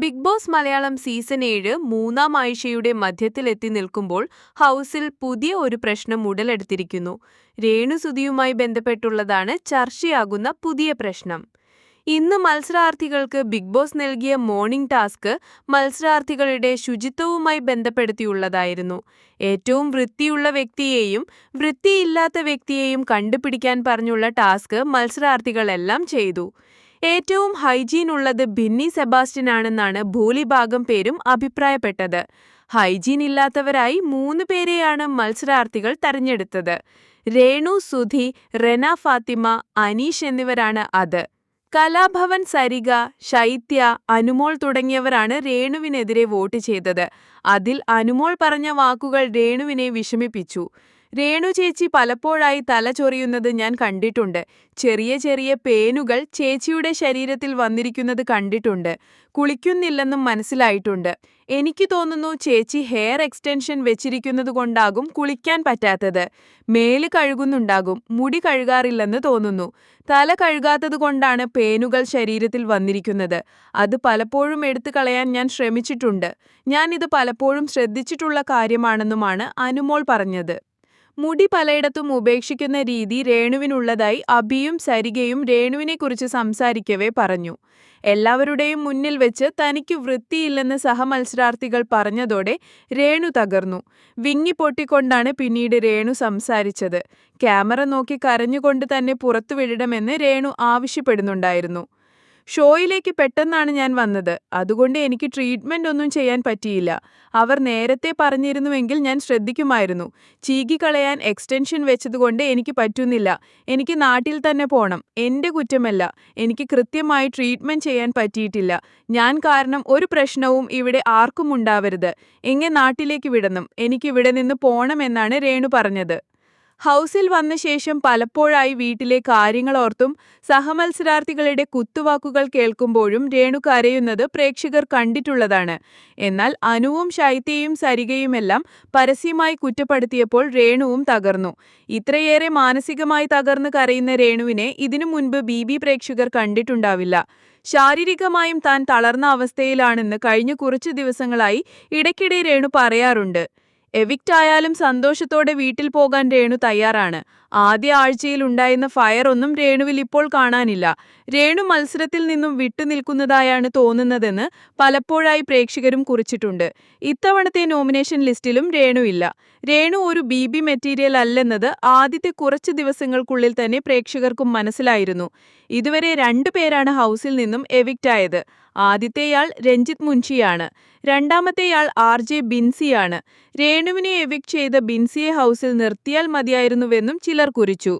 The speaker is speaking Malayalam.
ബിഗ് ബോസ് മലയാളം സീസൺ ഏഴ് മൂന്നാം ആഴ്ചയുടെ മധ്യത്തിലെത്തി നിൽക്കുമ്പോൾ ഹൗസിൽ പുതിയ ഒരു പ്രശ്നം ഉടലെടുത്തിരിക്കുന്നു. രേണുസുതിയുമായി ബന്ധപ്പെട്ടുള്ളതാണ് ചർച്ചയാകുന്ന പുതിയ പ്രശ്നം. ഇന്ന് മത്സരാർത്ഥികൾക്ക് ബിഗ് ബോസ് നൽകിയ മോർണിംഗ് ടാസ്ക് മത്സരാർത്ഥികളുടെ ശുചിത്വവുമായി ബന്ധപ്പെടുത്തിയുള്ളതായിരുന്നു. ഏറ്റവും വൃത്തിയുള്ള വ്യക്തിയെയും വൃത്തിയില്ലാത്ത വ്യക്തിയെയും കണ്ടുപിടിക്കാൻ പറഞ്ഞുള്ള ടാസ്ക് മത്സരാർത്ഥികളെല്ലാം ചെയ്തു. ഏറ്റവും ഹൈജീൻ ഉള്ളത് ബിന്നി സെബാസ്റ്റ്യൻ ആണെന്നാണ് ഭൂരിഭാഗം പേരും അഭിപ്രായപ്പെട്ടത്. ഹൈജീൻ ഇല്ലാത്തവരായി മൂന്ന് പേരെയാണ് മത്സരാർത്ഥികൾ തെരഞ്ഞെടുത്തത്. രേണു സുധി റെന ഫാത്തിമ അനീഷ് എന്നിവരാണ് അത്. കലാഭവൻ സരിക ശൈത്യ അനുമോൾ തുടങ്ങിയവരാണ് രേണുവിനെതിരെ വോട്ട് ചെയ്തത്. അതിൽ അനുമോൾ പറഞ്ഞ വാക്കുകൾ രേണുവിനെ വിഷമിപ്പിച്ചു. രേണു ചേച്ചി പലപ്പോഴായി തല ചൊറിയുന്നത് ഞാൻ കണ്ടിട്ടുണ്ട്. ചെറിയ ചെറിയ പേനുകൾ ചേച്ചിയുടെ ശരീരത്തിൽ വന്നിരിക്കുന്നത് കണ്ടിട്ടുണ്ട്. കുളിക്കുന്നില്ലെന്നും മനസ്സിലായിട്ടുണ്ട്. എനിക്ക് തോന്നുന്നു ചേച്ചി ഹെയർ എക്സ്റ്റൻഷൻ വെച്ചിരിക്കുന്നത് കൊണ്ടാകും കുളിക്കാൻ പറ്റാത്തത്. മേൽ കഴുകുന്നുണ്ടാകും മുടി കഴുകാറില്ലെന്ന് തോന്നുന്നു. തല കഴുകാത്തത് കൊണ്ടാണ് പേനുകൾ ശരീരത്തിൽ വന്നിരിക്കുന്നത്. അത് പലപ്പോഴും എടുത്തു കളയാൻ ഞാൻ ശ്രമിച്ചിട്ടുണ്ട്. ഞാൻ ഇത് പലപ്പോഴും ശ്രദ്ധിച്ചിട്ടുള്ള കാര്യമാണെന്നുമാണ് അനുമോൾ പറഞ്ഞത്. മുടി പലയിടത്തും ഉപേക്ഷിക്കുന്ന രീതി രേണുവിനുള്ളതായി അഭിയും സരികയും രേണുവിനെക്കുറിച്ച് സംസാരിക്കവേ പറഞ്ഞു. എല്ലാവരുടെയും മുന്നിൽ വെച്ച് തനിക്ക് വൃത്തിയില്ലെന്ന് സഹമത്സരാർത്ഥികൾ പറഞ്ഞതോടെ രേണു തകർന്നു. വിങ്ങിപ്പൊട്ടിക്കൊണ്ടാണ് പിന്നീട് രേണു സംസാരിച്ചത്. ക്യാമറ നോക്കി കരഞ്ഞുകൊണ്ട് തന്നെ പുറത്തുവിടണമെന്ന് രേണു ആവശ്യപ്പെടുന്നുണ്ടായിരുന്നു. ഷോയിലേക്ക് പെട്ടെന്നാണ് ഞാൻ വന്നത്. അതുകൊണ്ട് എനിക്ക് ട്രീറ്റ്മെന്റ് ഒന്നും ചെയ്യാൻ പറ്റിയില്ല. അവർ നേരത്തെ പറഞ്ഞിരുന്നുവെങ്കിൽ ഞാൻ ശ്രദ്ധിക്കുമായിരുന്നു. ചീകിക്കളയാൻ എക്സ്റ്റൻഷൻ വെച്ചതുകൊണ്ട് എനിക്ക് പറ്റുന്നില്ല. എനിക്ക് നാട്ടിൽ തന്നെ പോണം. എന്റെ കുറ്റമല്ല. എനിക്ക് കൃത്യമായി ട്രീറ്റ്മെന്റ് ചെയ്യാൻ പറ്റിയിട്ടില്ല. ഞാൻ കാരണം ഒരു പ്രശ്നവും ഇവിടെ ആർക്കും ഉണ്ടാവരുത്. എങ്ങനെ നാട്ടിലേക്ക് വിടണം. എനിക്കിവിടെ നിന്ന് പോണമെന്നാണ് രേണു പറഞ്ഞത്. ഹൗസിൽ വന്ന ശേഷം പലപ്പോഴായി വീട്ടിലെ കാര്യങ്ങളോർത്തും സഹമത്സരാർത്ഥികളുടെ കുത്തുവാക്കുകൾ കേൾക്കുമ്പോഴും രേണു കരയുന്നത് പ്രേക്ഷകർ കണ്ടിട്ടുള്ളതാണ്. എന്നാൽ അനുവും ശൈത്യയും സരികയുമെല്ലാം പരസ്യമായി കുറ്റപ്പെടുത്തിയപ്പോൾ രേണുവും തകർന്നു. ഇത്രയേറെ മാനസികമായി തകർന്ന് കരയുന്ന രേണുവിനെ ഇതിനു മുൻപ് ബി ബി പ്രേക്ഷകർ കണ്ടിട്ടുണ്ടാവില്ല. ശാരീരികമായും താൻ തളർന്ന അവസ്ഥയിലാണെന്ന് കഴിഞ്ഞ കുറച്ചു ദിവസങ്ങളായി ഇടയ്ക്കിടെ രേണു പറയാറുണ്ട്. എവിക്റ്റ് ആയാലും സന്തോഷത്തോടെ വീട്ടിൽ പോകാൻ രേണു തയ്യാറാണ് ആദ്യ ആഴ്ചയിൽ ഉണ്ടായിരുന്ന ഫയർ ഒന്നും രേണുവിൽ ഇപ്പോൾ കാണാനില്ല. രേണു മത്സരത്തിൽ നിന്നും വിട്ടുനിൽക്കുന്നതായാണ് തോന്നുന്നതെന്ന് പലപ്പോഴായി പ്രേക്ഷകരും കുറിച്ചിട്ടുണ്ട്. ഇത്തവണത്തെ നോമിനേഷൻ ലിസ്റ്റിലും രേണു ഇല്ല. രേണു ഒരു ബി ബി മെറ്റീരിയൽ അല്ലെന്നത് ആദ്യത്തെ കുറച്ച് ദിവസങ്ങൾക്കുള്ളിൽ തന്നെ പ്രേക്ഷകർക്കും മനസ്സിലായിരുന്നു. ഇതുവരെ രണ്ടു പേരാണ് ഹൗസിൽ നിന്നും എവിക്റ്റ് ആയത്. ആദ്യത്തെയാൾ രഞ്ജിത്ത് മുൻഷിയാണ്. രണ്ടാമത്തെയാൾ ആർ ജെ ബിൻസിയാണ്. രേണുവിനെ എവിക്ട് ചെയ്ത ബിൻസിയെ ഹൗസിൽ നിർത്തിയാൽ മതിയായിരുന്നുവെന്നും ചിലർ കുറിച്ചു